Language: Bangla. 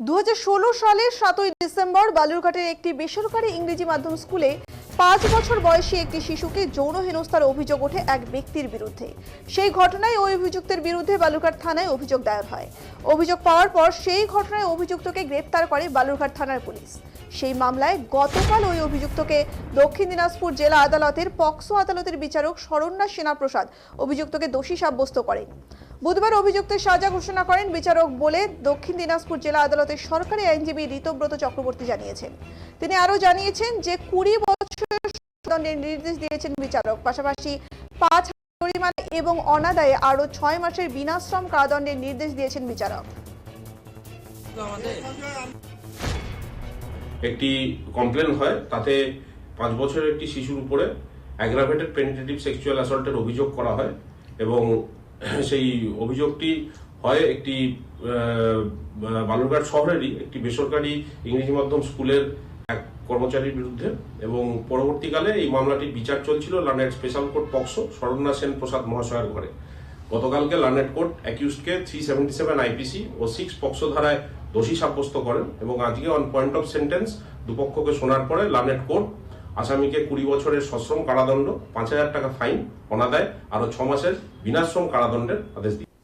দু সালের সাতই ডিসেম্বর বালুরঘাটের একটি বেসরকারি ইংরেজি মাধ্যম স্কুলে পাঁচ বছর বয়সী একটি শিশুকে যৌন হেনস্থার অভিযোগ ওঠে এক ব্যক্তির বিরুদ্ধে। সেই ঘটনায় ওই অভিযুক্তের বিরুদ্ধে বালুরঘাট থানায় অভিযোগ দায়ের হয়। অভিযোগ পাওয়ার পর সেই ঘটনায় অভিযুক্তকে গ্রেপ্তার করে বালুরঘাট থানার পুলিশ। সেই মামলায় গতকাল ওই অভিযুক্তকে দক্ষিণ দিনাজপুর জেলা আদালতের পক্সো আদালতের বিচারক শরণ্যা সেনাপ্রসাদ অভিযুক্তকে দোষী সাব্যস্ত করেন। বুধবার অভিযুক্তের সাজা ঘোষণা করেন বিচারক বলে দক্ষিণ দিনাজপুর জেলা আদালতের সরকারি আইনজীবী ঋতব্রত চক্রবর্তী জানিয়েছেন। তিনি আরও জানিয়েছেন যে কুড়ি দণ্ডের নির্দেশ দিয়েছেন বিচারক। পাশাপাশি পাঁচ জরিমানা এবং অনাদায়ে আরও ছয় মাসের বিনাশ্রম কারাদণ্ডের নির্দেশ দিয়েছেন বিচারক। একটি কমপ্লেন হয়, তাতে পাঁচ বছরের একটি শিশুর উপরে অ্যাগ্রাভেটেড পেনিটেটিভ সেক্সুয়াল অ্যাসল্টের অভিযোগ করা হয় এবং সেই অভিযোগটি হয় একটি বালুরঘাট শহরেরই একটি বেসরকারি ইংরেজি মাধ্যম স্কুলের এক কর্মচারীর বিরুদ্ধে এবং পরবর্তীকালে এই মামলাটির বিচার চলছিল learned special court POCSO Swarna Sen Prasad মহাশয়ের ঘরে। গতকালকে লার্নেট কোর্ট অ্যাকিউজকে থ্রি সেভেন্টি সেভেন আইপিসি ও সিক্স পক্সো ধারায় দোষী সাব্যস্ত করেন এবং আজকে অন পয়েন্ট অফ সেন্টেন্স দুপক্ষকে শোনার পরে লার্নেট কোর্ট আসামিকে কুড়ি বছরের সশ্রম কারাদণ্ড, পাঁচ হাজার টাকা ফাইন, অনাদায়, আরও ছ মাসের বিনাশ্রম কারাদণ্ডের আদেশ দিয়েছে।